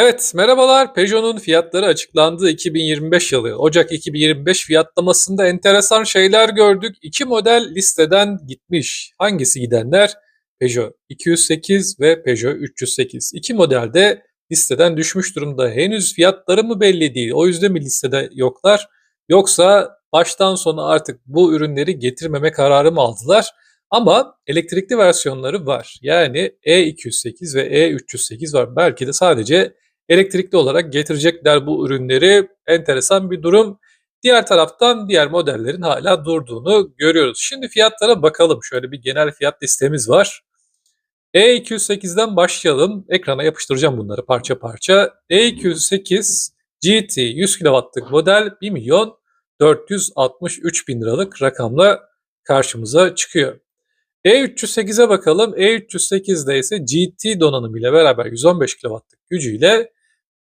Evet, merhabalar. Peugeot'un fiyatları açıklandı 2025 yılı. Ocak 2025 fiyatlamasında enteresan şeyler gördük. İki model listeden gitmiş. Hangisi gidenler? Peugeot 208 ve Peugeot 308. İki model de listeden düşmüş durumda. Henüz fiyatları mı belli değil. O yüzden mi listede yoklar? Yoksa baştan sona artık bu ürünleri getirmeme kararı mı aldılar? Ama elektrikli versiyonları var. Yani E208 ve E308 var. Belki de sadece elektrikli olarak getirecekler bu ürünleri. Enteresan bir durum. Diğer taraftan diğer modellerin hala durduğunu görüyoruz. Şimdi fiyatlara bakalım. Şöyle bir genel fiyat listemiz var. E208'den başlayalım. Ekrana yapıştıracağım bunları parça parça. E208 GT 100 kW'lık model 1 milyon 463 bin liralık rakamla karşımıza çıkıyor. E308'e bakalım. E308'de ise GT donanımı ile beraber 115 kW'lık gücüyle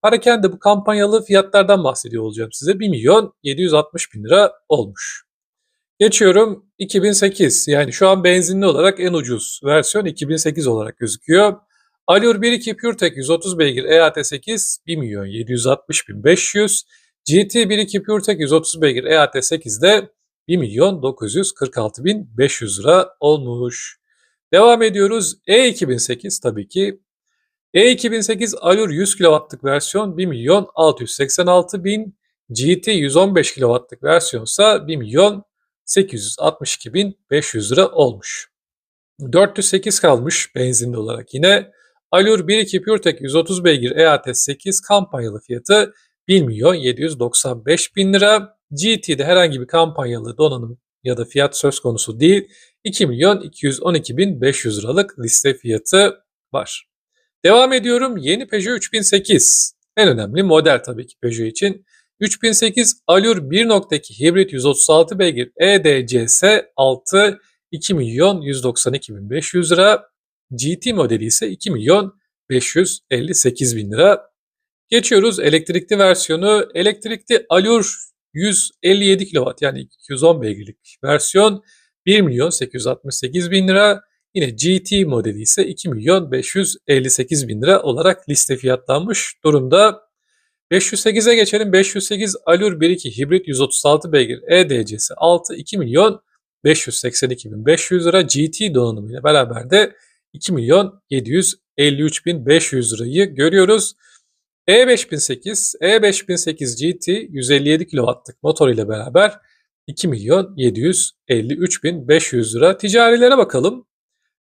Hareken de bu kampanyalı fiyatlardan bahsediyor olacağım size. 1 milyon 760 bin lira olmuş. Geçiyorum 2008 yani şu an benzinli olarak en ucuz versiyon 2008 olarak gözüküyor. Allure 1.2 PureTech 130 beygir EAT8 1 milyon 760 bin 500. GT 1.2 PureTech 130 beygir EAT8'de 1 milyon 946 bin 500 lira olmuş. Devam ediyoruz. E2008 tabii ki E2008 Allure 100 kW'lık versiyon 1 milyon 686 bin. GT 115 kW'lık versiyonsa 1 milyon 862 bin 500 lira olmuş. 408 kalmış benzinli olarak yine. Allure 1.2 PureTech 130 beygir EAT8 kampanyalı fiyatı 1 milyon 795 bin lira. GT'de herhangi bir kampanyalı donanım ya da fiyat söz konusu değil. 2 milyon 212 bin 500 liralık liste fiyatı var. Devam ediyorum. Yeni Peugeot 3008. En önemli model tabii ki Peugeot için. 3008 Allure 1.2 hibrit 136 beygir EDCS 6 2 milyon 192 bin 500 lira. GT modeli ise 2 milyon 558 bin lira. Geçiyoruz elektrikli versiyonu. Elektrikli Allure 157 kW yani 210 beygirlik versiyon 1 milyon 868 bin lira. Yine GT modeli ise 2 milyon 558 bin lira olarak liste fiyatlanmış durumda. 508'e geçelim. 508 Allure 1.2 hibrit 136 beygir EDC'si 6 2 milyon 582 bin 500 lira. GT donanımıyla beraber de 2 milyon 753 bin 500 lirayı görüyoruz. E5008, E5008 GT 157 kW'lık motor ile beraber 2 milyon 753 bin 500 lira. Ticarilere bakalım.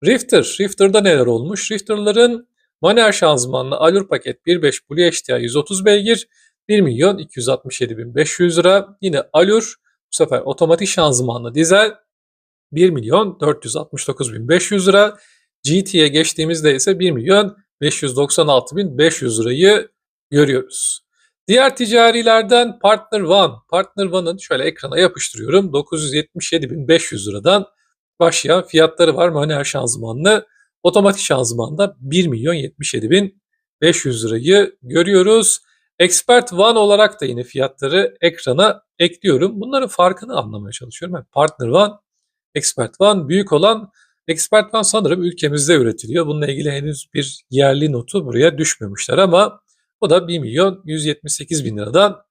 Rifter, Rifter'da neler olmuş? Rifter'ların manuel şanzımanlı Allure paket 1.5 Blue HDI 130 beygir 1 milyon 267 bin 500 lira. Yine Allure bu sefer otomatik şanzımanlı dizel 1 milyon 469 bin 500 lira. GT'ye geçtiğimizde ise 1 milyon 596 bin 500 lirayı görüyoruz. Diğer ticarilerden Partner One. Partner One'ın şöyle ekrana yapıştırıyorum. 977.500 liradan başlayan fiyatları var manuel şanzımanlı. Otomatik şanzımanda 1 milyon 77.500 lirayı görüyoruz. Expert One olarak da yine fiyatları ekrana ekliyorum. Bunların farkını anlamaya çalışıyorum. Yani Partner One, Expert One büyük olan Expert One sanırım ülkemizde üretiliyor. Bununla ilgili henüz bir yerli notu buraya düşmemişler ama o da 1 milyon 178 bin liradan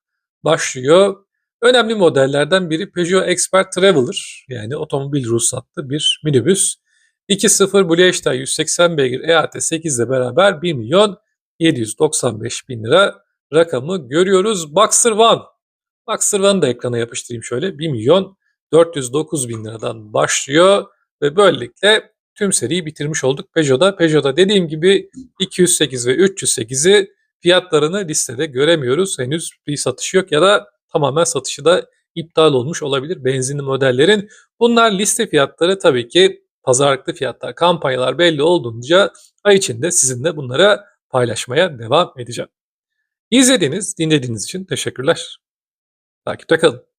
başlıyor. Önemli modellerden biri Peugeot Expert Traveler yani otomobil ruhsatlı bir minibüs. 2.0 Blue HDI 180 beygir EAT8 ile beraber 1 milyon 795 bin lira rakamı görüyoruz. Boxer One. Boxer One'ı da ekrana yapıştırayım şöyle. 1 milyon 409 bin liradan başlıyor ve böylelikle tüm seriyi bitirmiş olduk Peugeot'da. Peugeot'da dediğim gibi 208 ve 308'i fiyatlarını listede göremiyoruz. Henüz bir satış yok ya da tamamen satışı da iptal olmuş olabilir benzinli modellerin. Bunlar liste fiyatları tabii ki pazarlıklı fiyatlar, kampanyalar belli olduğunca ay içinde sizinle bunlara paylaşmaya devam edeceğim. İzlediğiniz, dinlediğiniz için teşekkürler. Takipte kalın.